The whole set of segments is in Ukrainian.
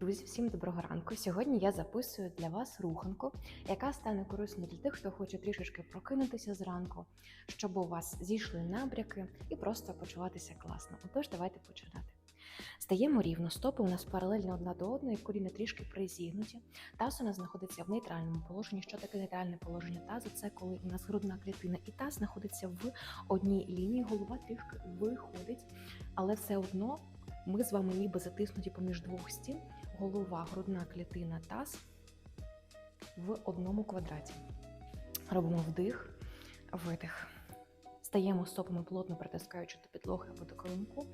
Друзі, всім доброго ранку. Сьогодні я записую для вас руханку, яка стане корисною для тих, хто хоче трішечки прокинутися зранку, щоб у вас зійшли набряки і просто почуватися класно. Отож, давайте починати. Стаємо рівно, стопи у нас паралельно одна до одної, коліна трішки призігнуті. Таз у нас знаходиться в нейтральному положенні. Що таке нейтральне положення тазу? Це коли у нас грудна клітина і таз знаходиться в одній лінії, голова трішки виходить, але все одно ми з вами ніби затиснуті поміж двох стін, голова, грудна клітина, таз в одному квадраті. Робимо вдих, видих. Стаємо стопами плотно притискаючи до підлоги або до колонку.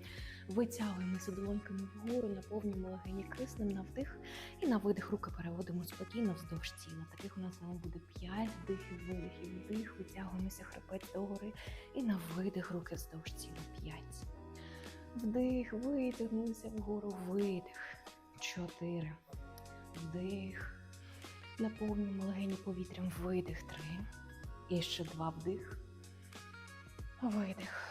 Витягуємося долоньками вгору, наповнюємо легені киснем на вдих і на видих руки переводимо спокійно вздовж тіла. Таких у нас з буде 5 вдихів, видихів, вдих, витягуємося хребець догори і на видих руки вздовж тіла 5. Вдих, витягнулися вгору, видих. Чотири. Вдих. Наповнюємо легені повітрям. Видих. Три. І ще два вдих. Видих.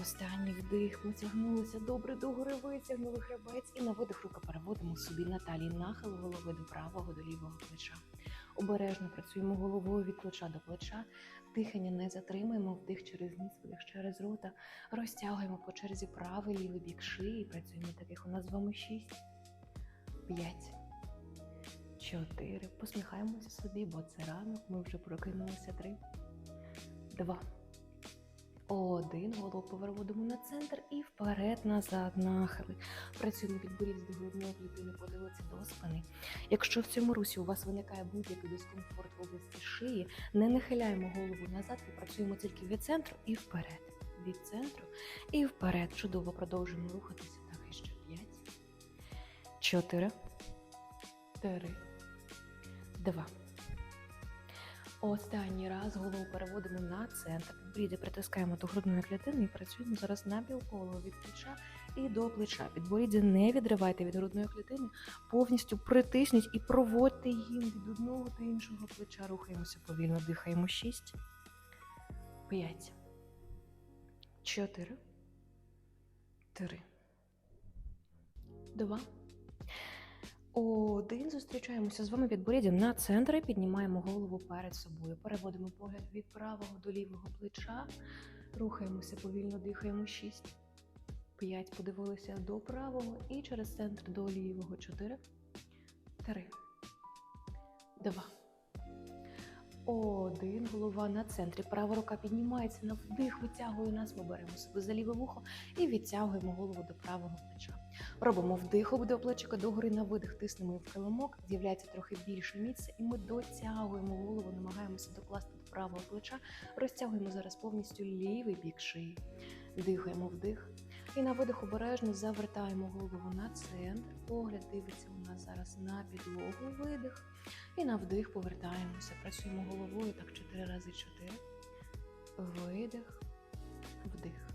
Останній вдих. Потягнулися. Добре догори витягнули хребець. І на видих руки переводимо собі на талії нахил голови до правого до лівого плеча. Обережно працюємо головою від плеча до плеча. Дихання не затримуємо, вдих через ніс, видих через рота. Розтягуємо по черзі правий лівий бік шиї. Працюємо таких у нас з вами 6, 5, 4. Посміхаємося собі, бо це ранок. Ми вже прокинулися 3, 2, один. Голову переводимо на центр і вперед, назад, нахили. Працюємо від боріз до грудної клітини, подивитися до спини. Якщо в цьому русі у вас виникає будь-який дискомфорт в області шиї, не нахиляємо голову назад і працюємо тільки від центру і вперед. Від центру і вперед. Чудово продовжуємо рухатися. Так, і ще 5, 4, 3, 2. Останній раз голову переводимо на центр. Бріди притискаємо до грудної клітини і працюємо зараз на білково від плеча і до плеча. Підборіддя не відривайте від грудної клітини, повністю притисніть і проводьте їм від одного до іншого плеча. Рухаємося повільно, дихаємо. 6, 5, 4, 3, 2, один. Зустрічаємося з вами підборіддям на центр піднімаємо голову перед собою. Переводимо погляд від правого до лівого плеча. Рухаємося повільно, дихаємо 6, 5. Подивилися до правого і через центр до лівого. 4, 3, 2. Один. Голова на центрі. Права рука піднімається на вдих, витягує нас. Ми беремо себе за ліве вухо і відтягуємо голову до правого плеча. Робимо вдих, обидва плечика догори на видих, тиснемо в килимок, з'являється трохи більше місця, і ми дотягуємо голову, намагаємося докласти до правого плеча. Розтягуємо зараз повністю лівий бік шиї. Дихаємо вдих. І на видих обережно завертаємо голову на центр. Погляд дивиться у нас зараз на підлогу. Видих. І на вдих повертаємося. Працюємо головою так 4 рази 4. Видих, вдих.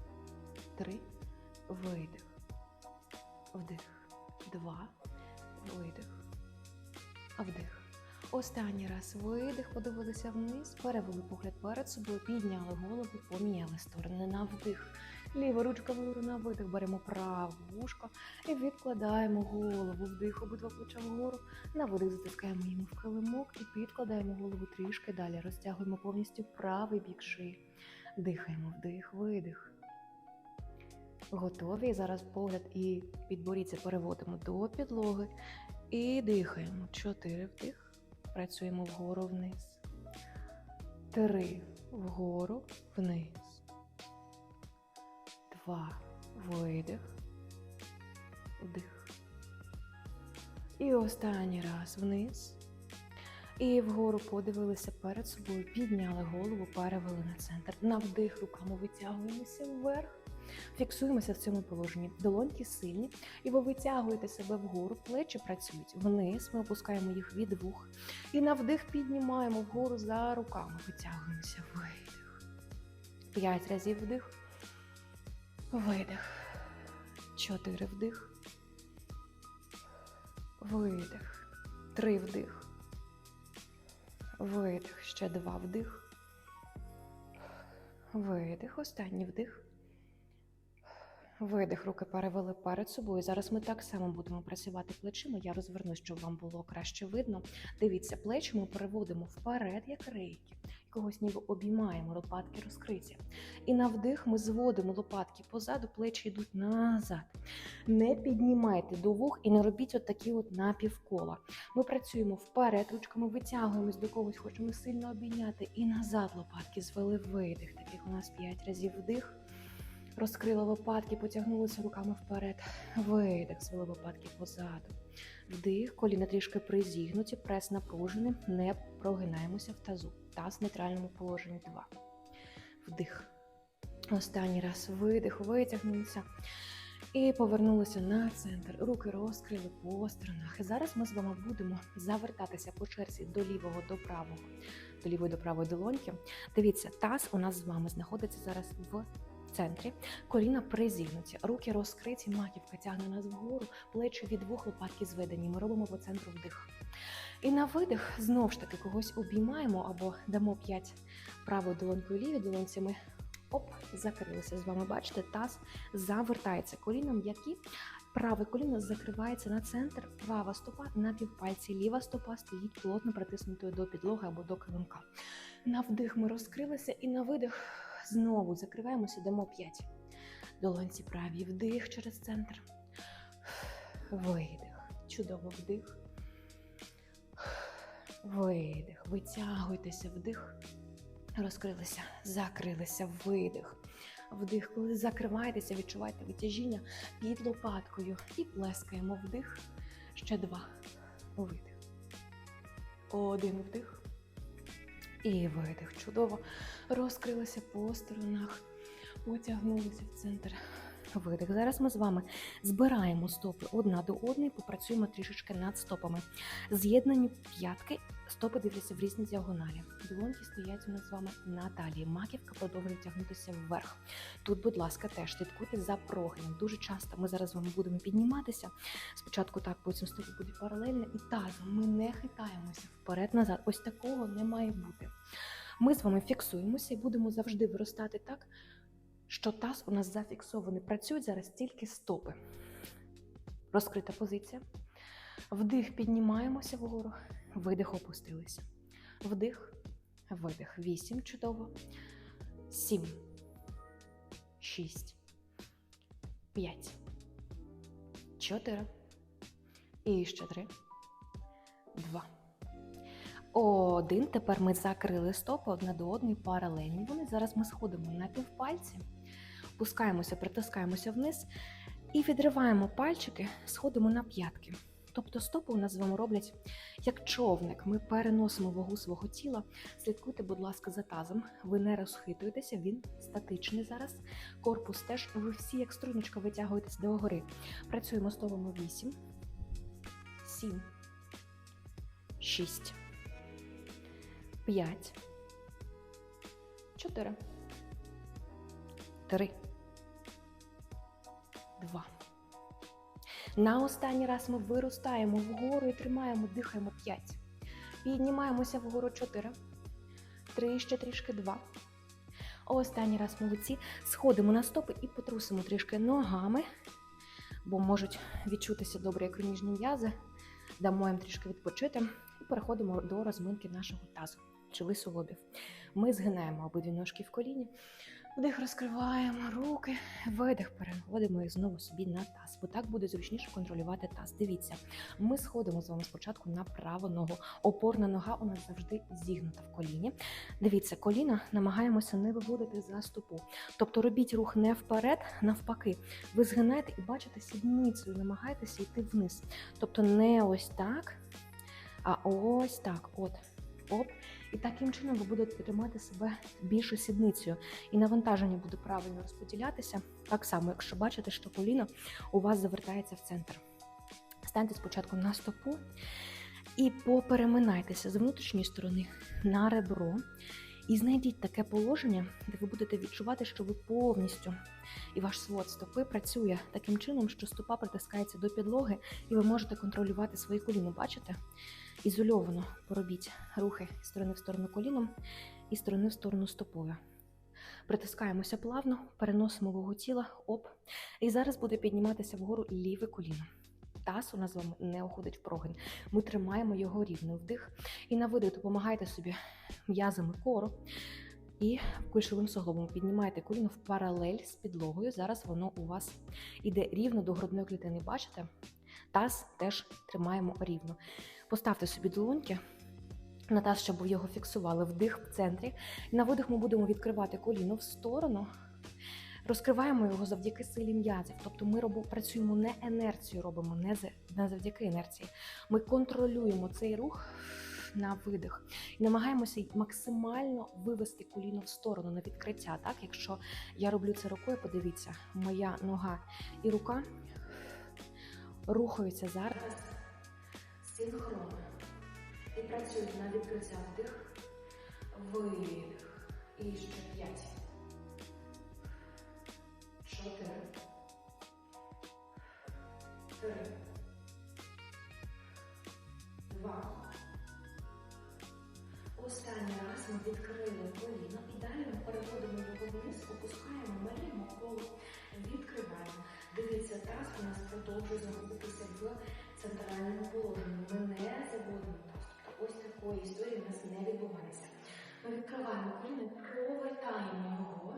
Три. Видих. Вдих. Два. Видих. Вдих. Останній раз видих, подивилися вниз, перевели погляд перед собою, підняли голову, поміняли сторони на вдих. Ліва ручка вгору на видих, беремо праву вушко і відкладаємо голову. Вдих, обидва плеча вгору. На видих затискаємо йому в килимок і підкладаємо голову трішки далі. Розтягуємо повністю правий бік шиї. Дихаємо вдих, видих. Готові. Зараз погляд і підборіддя переводимо до підлоги. І дихаємо. Чотири вдих. Працюємо вгору вниз. Три. Вгору вниз. Два. Видих. Вдих. І останній раз вниз. І вгору подивилися перед собою, підняли голову, перевели на центр. На вдих руками витягуємося вверх. Фіксуємося в цьому положенні. Долоньки сильні, і ви витягуєте себе вгору, плечі працюють вниз. Ми опускаємо їх від вух. І на вдих піднімаємо вгору за руками. Витягуємося. Видих. П'ять разів вдих. Видих. Чотири вдих. Видих. Три вдих. Видих. Ще два вдих. Видих. Останній вдих. Видих, руки перевели перед собою. Зараз ми так само будемо працювати плечима. Я розвернусь, щоб вам було краще видно. Дивіться, плечі ми переводимо вперед, як рейки. Когось ніби обіймаємо, лопатки розкриті. І на вдих ми зводимо лопатки позаду, плечі йдуть назад. Не піднімайте до вух і не робіть от такі от напівкола. Ми працюємо вперед, ручками витягуємось до когось, хочемо сильно обійняти. І назад лопатки звели видих. Таких у нас 5 разів вдих. Розкрили лопатки, потягнулися руками вперед. Видих, звели лопатки позаду. Вдих, коліна трішки призігнуті, прес напружений, не прогинаємося в тазу. Таз в нейтральному положенні. Два. Вдих. Останній раз видих, витягнулися. І повернулися на центр. Руки розкрили по сторонах. І зараз ми з вами будемо завертатися по черзі до лівого до правого, до лівої до правої долоньки. Дивіться, таз у нас з вами знаходиться зараз в центрі. Коліна призігнуті, руки розкриті, маківка тягне нас вгору, плечі від двох лопатки зведені. Ми робимо по центру вдих. І на видих знов ж таки когось обіймаємо або дамо 5 правою долонькою лівій долонці. Ми оп, закрилися з вами. Бачите, таз завертається коліном, які праве коліно закривається на центр, права стопа на півпальці, ліва стопа стоїть плотно притиснутою до підлоги або до килимка. На вдих ми розкрилися і на видих знову закриваємося, дамо 5. Долонці праві вдих через центр. Видих. Чудово вдих. Видих. Витягуйтеся, вдих. Розкрилися, закрилися, видих. Вдих, коли закриваєтеся, відчуваєте витяжіння під лопаткою і плескаємо вдих. Ще два. Видих. Один вдих. І видих. Чудово. Розкрилися по сторонах. Потягнулися в центр. Видих. Зараз ми з вами збираємо стопи одна до одної, попрацюємо трішечки над стопами. З'єднані п'ятки, стопи дивляться в різні діагоналі. Долоньки стоять у нас з вами на талії. Маківка продовжує тягнутися вверх. Тут, будь ласка, теж слідкуйте за прогином. Дуже часто ми зараз з вами будемо підніматися. Спочатку так, потім стопи будуть паралельно і тазом. Ми не хитаємося вперед-назад. Ось такого не має бути. Ми з вами фіксуємося і будемо завжди виростати так, що таз у нас зафіксований. Працюють зараз тільки стопи. Розкрита позиція. Вдих, піднімаємося вгору. Видих, опустилися. Вдих, видих. Вісім. Чудово. Сім. Шість. П'ять. Чотири. І ще три. Два. Один. Тепер ми закрили стопи одна до одної паралельні. Вони зараз ми сходимо на півпальці, пускаємося, притискаємося вниз і відриваємо пальчики, сходимо на п'ятки. Тобто стопу у нас з вами роблять як човник. Ми переносимо вагу свого тіла. Слідкуйте, будь ласка, за тазом. Ви не розхитуєтеся, він статичний зараз. Корпус теж, ви всі, як струночка, витягуєтесь догори. Працюємо стопами 8, 7, 6, 5, 4, 3. На останній раз ми виростаємо вгору і тримаємо, дихаємо п'ять. Піднімаємося вгору чотири. Три, ще трішки два. Останній раз молодці. Сходимо на стопи і потрусимо трішки ногами, бо можуть відчутися добре ікронічні м'язи. Дамо їм трішки відпочити і переходимо до розминки нашого тазу чи суглобів. Ми згинаємо обидві ножки в коліні, вдих розкриваємо руки, видих, переводимо їх знову собі на таз, бо так буде зручніше контролювати таз. Дивіться, ми сходимо з вами спочатку на праву ногу. Опорна нога у нас завжди зігнута в коліні. Дивіться, коліна намагаємося не виводити за стопу. Тобто робіть рух не вперед, навпаки. Ви згинаєте і бачите сідницею, намагаєтеся йти вниз. Тобто не ось так, а ось так. От. Оп. І таким чином ви будете тримати себе більше сідницею. І навантаження буде правильно розподілятися. Так само, якщо бачите, що коліно у вас завертається в центр. Станьте спочатку на стопу і попереминайтеся з внутрішньої сторони на ребро. І знайдіть таке положення, де ви будете відчувати, що ви повністю і ваш свод стопи працює таким чином, що стопа притискається до підлоги, і ви можете контролювати свої коліна. Бачите? Ізольовано поробіть рухи з сторони в сторону коліном і сторони в сторону стопою. Притискаємося плавно, переносимо вагу тіла, оп. І зараз буде підніматися вгору ліве коліно. Таз у нас вами не уходить в прогин. Ми тримаємо його рівно вдих. І на видих допомагайте собі м'язами кору. І кульшовим суглобом піднімаєте коліно в паралель з підлогою. Зараз воно у вас іде рівно до грудної клітини. Бачите? Таз теж тримаємо рівно. Поставте собі долоньки на таз, щоб ви його фіксували. Вдих в центрі. На видих ми будемо відкривати коліно в сторону. Розкриваємо його завдяки силі м'язів. Тобто ми робимо, працюємо не енерцію, робимо не, за- не завдяки інерції. Ми контролюємо цей рух на видих і намагаємося максимально вивести коліно в сторону на відкриття. Так, якщо я роблю це рукою, подивіться, моя нога і рука рухаються зараз синхронно. І працюють на відкриття вдих, видих. І ще п'ять. Чотири. Три. Два. Останній раз ми відкрили коліно і далі ми переводимо його вниз, опускаємо, малюємо коло, відкриваємо. Дивіться, таз у нас продовжує знаходитися в центральному положенні. Ми не заводимо таз. Тобто ось такої історії у нас не відбувається. Ми відкриваємо коліно, повертаємо його,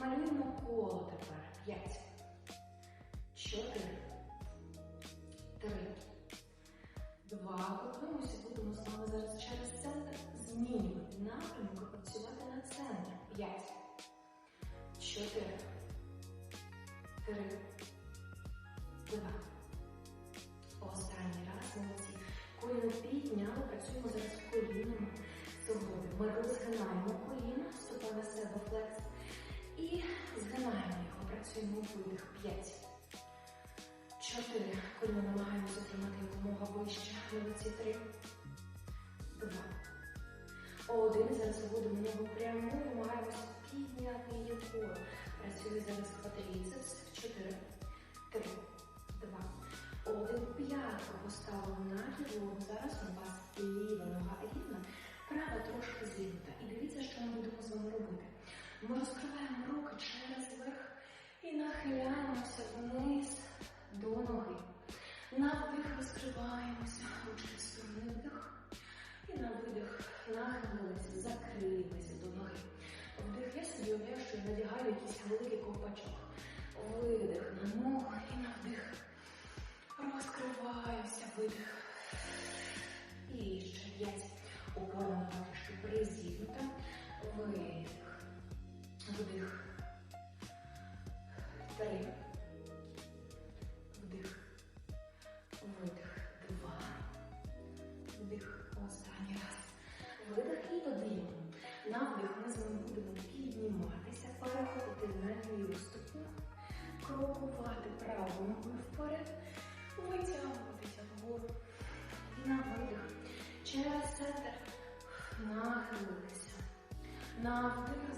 малюємо коло тепер. П'ять. Чотири. Три. Два. Готуємося, будемо з вами зараз через центр змінювати напрямок і працювати на центр. П'ять. Чотири. Три. Два. Останній раз молодці. Коліно підняли, працюємо зараз коліном суглобі. Ми розгинаємо коліно, стопа на себе флекс. І згинаємо його, працюємо видих. П'ять. Чотири. Коліно намагаємося тримати якомога вище. Молодці. Три. Два. Один. Зараз виводимо ногу пряму, намагаємося підняти її вгору. Працює зараз квадріцепс. Чотири. Три. Два. Один. П'ятку поставили на підлогу. Зараз у вас ліва нога рівна, права трошки зігнута. І дивіться, що ми будемо з вами робити. Ми розкриваємо руки через верх і нахиляємося вниз до ноги. На вдих розкриваємося, ручки в сторони вдих. І на видих нахилилися, закрилися до ноги. Вдих я собі уявляю, що надягаю якийсь великий ковпачок. Видих на ногу і на вдих. Розкриваюся, видих. І ще п'ять.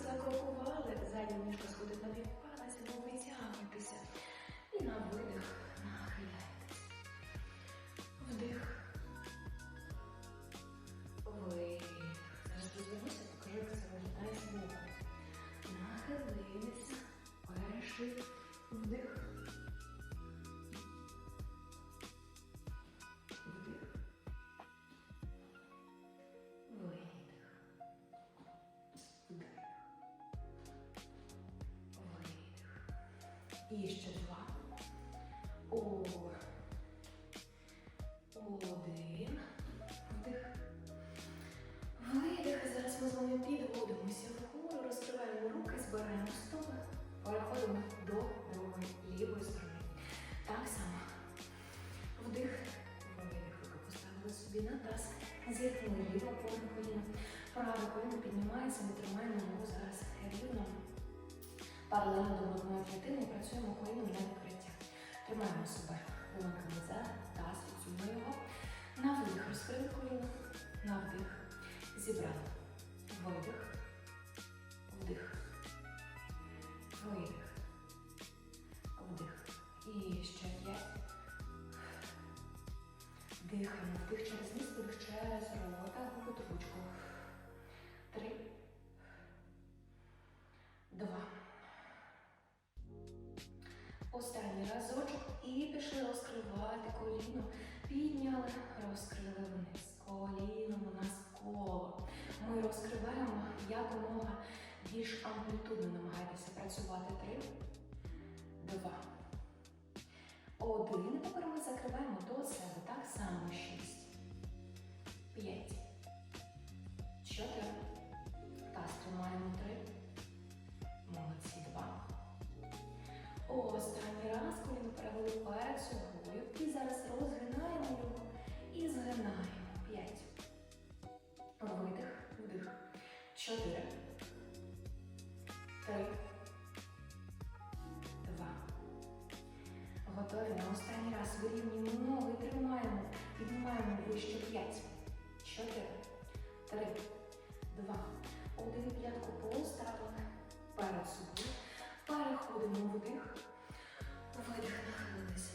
Закрокували, задня ніжка сходить на півпалець, бо або витягуйтеся. І на видих нахиляйтесь. Вдих. Видих. Зараз розвернуся, покажу, як це виглядає з боку. Нахилилися, перший І ще два. О. Один. Вдих. Видих. Зараз ми з вами підводимося вгору, розкриваємо руки, збираємо стопи, переходимо до другої лівої сторони. Так само. Вдих. Видих. Поставили собі на таз. Зітхнули ліво повне коліно. Праве коліно піднімається, ми тримаємо його зараз рівно. Паралельно до грудної клітини працюємо коліном на відкриття. Тримаємо себе лунками за таз, фіксуємо його. На вдих розкрили коліно, на вдих. Зібрали. Видих. Розкрили вниз. Коліном у нас. Ми розкриваємо якомога більш амплітудно намагайтеся працювати. Три, два, один. Тепер ми закриваємо до себе так само. Шість, п'ять, Чотири. Три. Два. Готові на останній раз вирівнюємо ноги, тримаємо, піднімаємо вище. П'ять. Чотири. Три. Два. Один п'ятку поставили перед собою. Переходимо вдих. Видих, нахилилися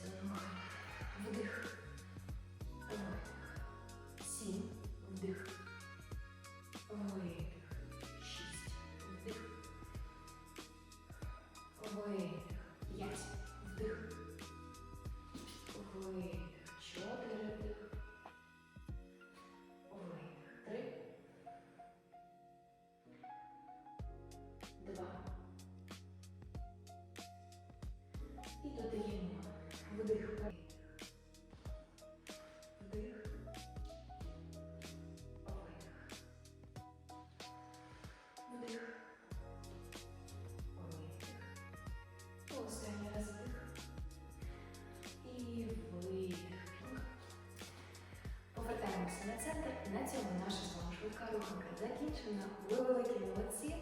закінчена. Ви великі молодці.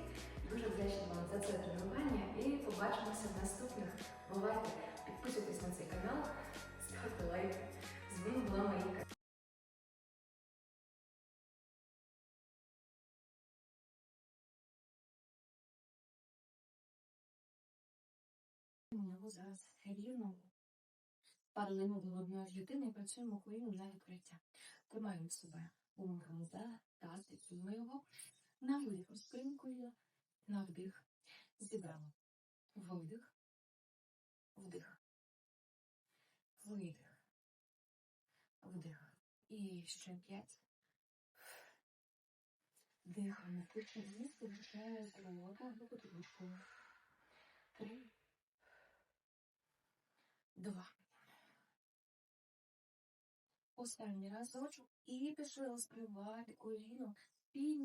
Дуже вдячна вам за це тренування і побачимося в наступних. Бувайте, підписуйтесь на цей канал, ставте лайк. З вами була Маріка. Зараз рівно паралельно до одної клітини і працюємо коліном на відкриття. Тримаємо себе умиками за таз, підсуємо його. На видих розпинкою, на вдих. Зібрали. Видих. Вдих. Видих. Вдих. І ще п'ять. Дихаємо. Тихо вниз, лише з живота до потолку. Три. Два. Останній разочок і пішли розкривати коліно. Підні